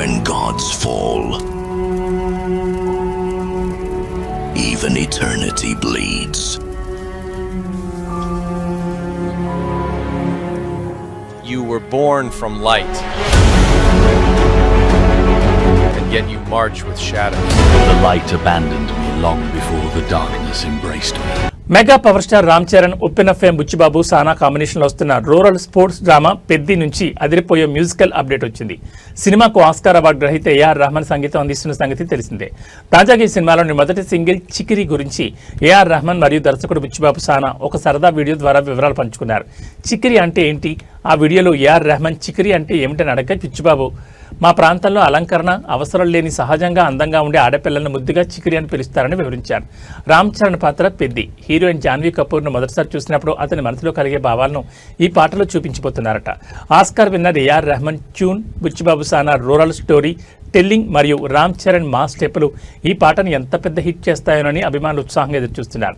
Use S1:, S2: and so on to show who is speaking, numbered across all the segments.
S1: when gods fall, even eternity bleeds.
S2: You were born from light. And yet you march with shadows.
S3: The light abandoned me long before the darkness embraced me.
S4: Mega power star Ram Charan Uppena fame Buchi Babu Sana కాంబినేషన్లో వస్తున్న rural sports drama Peddi నుంచి అదిరిపోయే musical update వచ్చింది. సినిమాకు Oscar award గ్రహీత AR Rahman సంగీతం అందిస్తున్న సంగతి తెలిసిందే. తాజాగా ఈ సినిమాలోని మొదటి సింగిల్ చికిరి గురించి ఏఆర్ రహమాన్ మరియు దర్శకుడు బుచ్చిబాబు సానా ఒక సరదా వీడియో ద్వారా వివరాలు పంచుకున్నారు. చికిరి అంటే ఏంటి? ఆ వీడియోలో ఏఆర్ రెహమాన్ చికిరి అంటే ఏమిటని అడగ పిచ్చిబాబు. మా ప్రాంతంలో అలంకరణ అవసరం లేని సహజంగా అందంగా ఉండే ఆడపిల్లలను ముద్దుగా చికిరి అని పిలుస్తారని వివరించారు. రామ్ చరణ్ పాత్ర పెద్ది. హీరోయిన్ జాన్వీ కపూర్ను మొదటిసారి చూసినప్పుడు అతని మనసులో కలిగే భావాలను ఈ పాటలో చూపించబోతున్నారట Oscar winner A R Rahman tune Buchi Babu Sana rural story telling మరియు రామ్ చరణ్ మా స్టెప్పులు ఈ పాటను ఎంత పెద్ద హిట్ చేస్తాయోనని అభిమానులు ఉత్సాహంగా ఎదురుచూస్తున్నారు.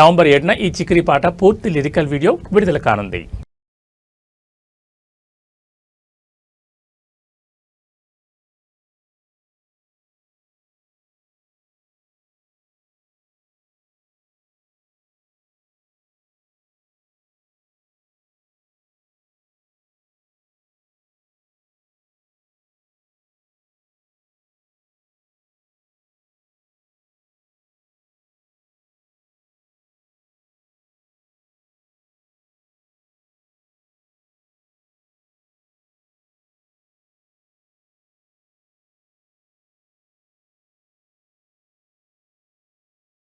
S4: నవంబర్ ఏడున ఈ చికిరి పాట పూర్తి లిరికల్ వీడియో విడుదల కానుంది.